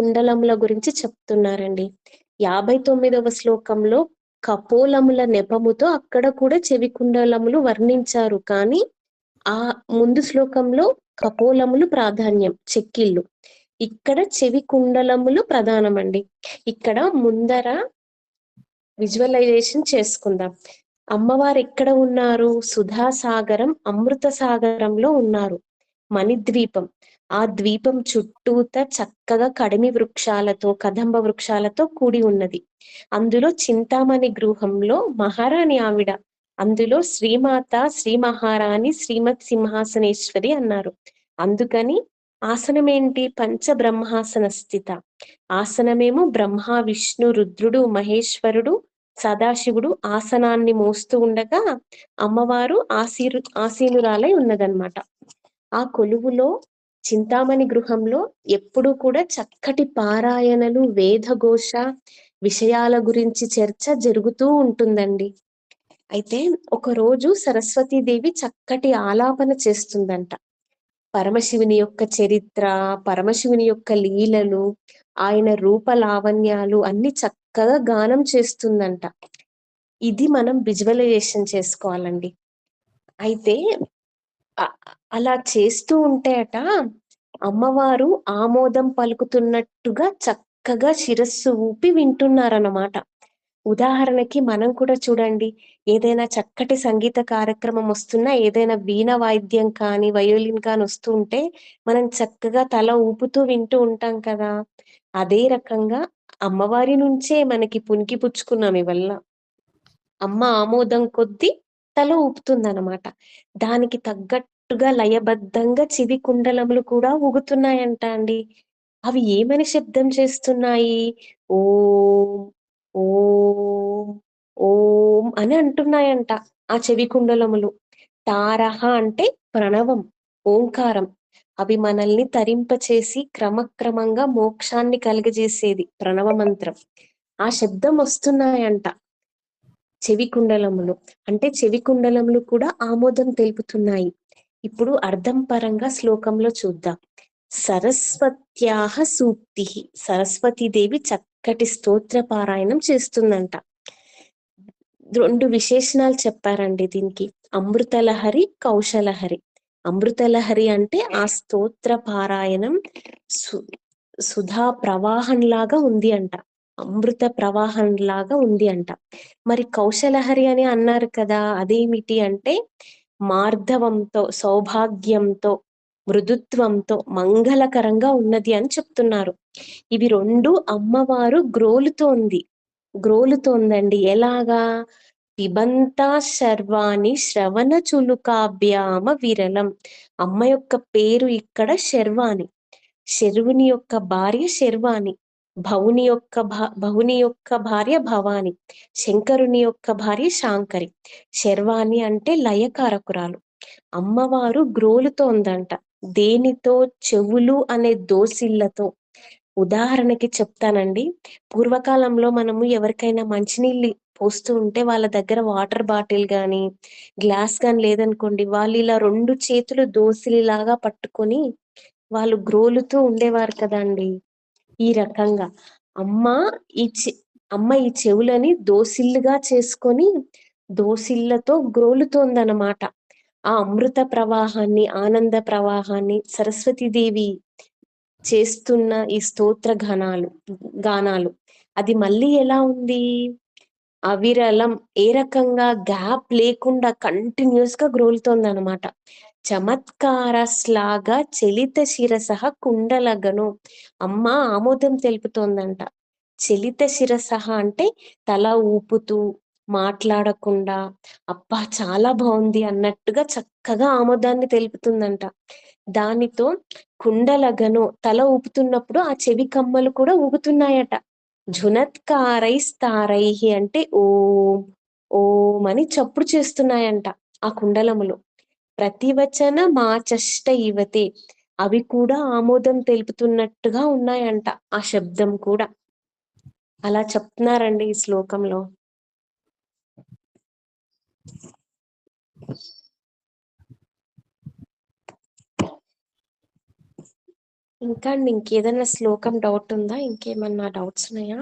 కుండలముల గురించి చెప్తున్నారండి. యాభై తొమ్మిదవ శ్లోకంలో కపోలముల నెపముతో అక్కడ కూడా చెవి కుండలములు వర్ణించారు. కానీ ఆ ముందు శ్లోకంలో కపోలములు ప్రాధాన్యం చెక్కిళ్ళు. ఇక్కడ చెవి కుండలములు ప్రధానమండి. ఇక్కడ ముందర విజువలైజేషన్ చేసుకుందాం. అమ్మవారు ఎక్కడ ఉన్నారు? సుధాసాగరం అమృత సాగరంలో ఉన్నారు. మణిద్వీపం. ఆ ద్వీపం చుట్టూత చక్కగా కడిమి వృక్షాలతో కదంబ వృక్షాలతో కూడి ఉన్నది. అందులో చింతామణి గృహంలో మహారాణి ఆవిడ అందులో శ్రీమాత శ్రీ మహారాణి శ్రీమత్ సింహాసనేశ్వరి అన్నారు. అందుకని ఆసనం ఏంటి పంచ బ్రహ్మాసన స్థిత. ఆసనమేమో బ్రహ్మ విష్ణు రుద్రుడు మహేశ్వరుడు సదాశివుడు ఆసనాన్ని మోస్తూ ఉండగా అమ్మవారు ఆశీరు ఆసీనురాలై ఉన్నదన్నమాట. ఆ కొలువులో చింతామణి గృహంలో ఎప్పుడు కూడా చక్కటి పారాయణలు వేదఘోష విషయాల గురించి చర్చ జరుగుతూ ఉంటుందండి. అయితే ఒక రోజు సరస్వతీదేవి చక్కటి ఆలాపన చేస్తుందంట. పరమశివుని యొక్క చరిత్ర పరమశివుని యొక్క లీలలు ఆయన రూప లావణ్యాలు అన్ని చక్కగా గానం చేస్తుందంట. ఇది మనం విజువలైజేషన్ చేసుకోవాలండి. అయితే అలా చేస్తూ ఉంటే అట అమ్మవారు ఆమోదం పలుకుతున్నట్టుగా చక్కగా శిరస్సు ఊపి వింటున్నారన్నమాట. ఉదాహరణకి మనం కూడా చూడండి ఏదైనా చక్కటి సంగీత కార్యక్రమం వస్తున్నా ఏదైనా వీణ వాయిద్యం కానీ వయోలిన్ కానీ వస్తూ ఉంటే మనం చక్కగా తల ఊపుతూ వింటూ ఉంటాం కదా. అదే రకంగా అమ్మవారి నుంచే మనకి పునికి పుచ్చుకున్నాం ఇవల్ల. అమ్మ ఆమోదం కొద్దీ తల ఊపుతుందన్నమాట. దానికి తగ్గట్టు తగ్గట్టుగా లయబద్ధంగా చివి కుండలములు కూడా ఊగుతున్నాయంట అండి. అవి ఏమని శబ్దం చేస్తున్నాయి? ఓం ఓం ఓం అని అంటున్నాయంట ఆ చెవి కుండలములు. తారహ అంటే ప్రణవం ఓంకారం. అవి మనల్ని తరింపచేసి క్రమక్రమంగా మోక్షాన్ని కలుగజేసేది ప్రణవ మంత్రం ఆ శబ్దం వస్తున్నాయంట చెవి కుండలములు. అంటే చెవి కుండలములు కూడా ఆమోదం తెలుపుతున్నాయి. ఇప్పుడు అర్థం పరంగా శ్లోకంలో చూద్దాం. సరస్వత్యాహ సూక్తి. సరస్వతీదేవి చక్కటి స్తోత్ర పారాయణం చేస్తుందంట. రెండు విశేషణాలు చెప్పారండి దీనికి. అమృతలహరి కౌశలహరి. అమృతలహరి అంటే ఆ స్తోత్ర పారాయణం సు సుధా ప్రవాహం లాగా ఉంది అంట. అమృత ప్రవాహం లాగా ఉంది అంట. మరి కౌశలహరి అని అన్నారు కదా అదేమిటి అంటే మార్ధవంతో సౌభాగ్యంతో మృదుత్వంతో మంగళకరంగా ఉన్నది అని చెప్తున్నారు. ఇవి రెండు అమ్మవారు గ్రోలుతోంది గ్రోలుతోందండి. ఎలాగా? పిబంతా శర్వాణి శ్రవణ చులుకాభ్యామ విరళం. అమ్మ యొక్క పేరు ఇక్కడ శర్వాణి. శరువుని యొక్క భార్య శర్వాణి. భవుని యొక్క భవుని యొక్క భార్య భవాని శంకరుని యొక్క భార్య శాంకరి. శర్వాణి అంటే లయకారకురాలు. అమ్మవారు గ్రోలుతోందంట దేనితో? చెవులు అనే దోసిళ్ళతో ఉదాహరణకి చెప్తానండి. పూర్వకాలంలో మనము ఎవరికైనా మంచినీళ్ళు పోస్తూ ఉంటే వాళ్ళ దగ్గర వాటర్ బాటిల్ గాని గ్లాస్ కానీ లేదనుకోండి వాళ్ళు ఇలా రెండు చేతులు దోసిలిలాగా పట్టుకొని వాళ్ళు గ్రోలుతూ ఉండేవారు కదండి. ఈ రకంగా. అమ్మ ఈ అమ్మ ఈ చెవులని దోసిల్లుగా చేసుకొని దోసిళ్ళతో గ్రోలుతోందనమాట ఆ అమృత ప్రవాహాన్ని ఆనంద ప్రవాహాన్ని సరస్వతీదేవి చేస్తున్న ఈ స్తోత్ర ఘనాలు గానాలు అది మళ్ళీ ఎలా ఉంది? అవిరలం ఏ రకంగా గ్యాప్ లేకుండా కంటిన్యూస్గా గ్రోలుతోంది అనమాట చమత్కారస్లాగా చలిత శిరసహ కుండలగను. అమ్మ ఆమోదం తెలుపుతోందంట. చలిత శిరసహ అంటే తల ఊపుతూ మాట్లాడకుండా అబ్బా చాలా బాగుంది అన్నట్టుగా చక్కగా ఆమోదాన్ని తెలుపుతుందంట. దానితో కుండలగను తల ఊపుతున్నప్పుడు ఆ చెవి కమ్మలు కూడా ఊపుతున్నాయట జునత్కారై స్థారై అంటే ఓం ఓం అని చప్పుడు చేస్తున్నాయంట ఆ కుండలములు. ప్రతివచన మాచష్ట ఇవతే అవి కూడా ఆమోదం తెలుపుతున్నట్టుగా ఉన్నాయంట ఆ శబ్దం కూడా. అలా చెప్తున్నారండి ఈ శ్లోకంలో. ఇంకా అండి ఇంకేదైనా శ్లోకం డౌట్ ఉందా? ఇంకేమన్నా డౌట్స్ ఉన్నాయా?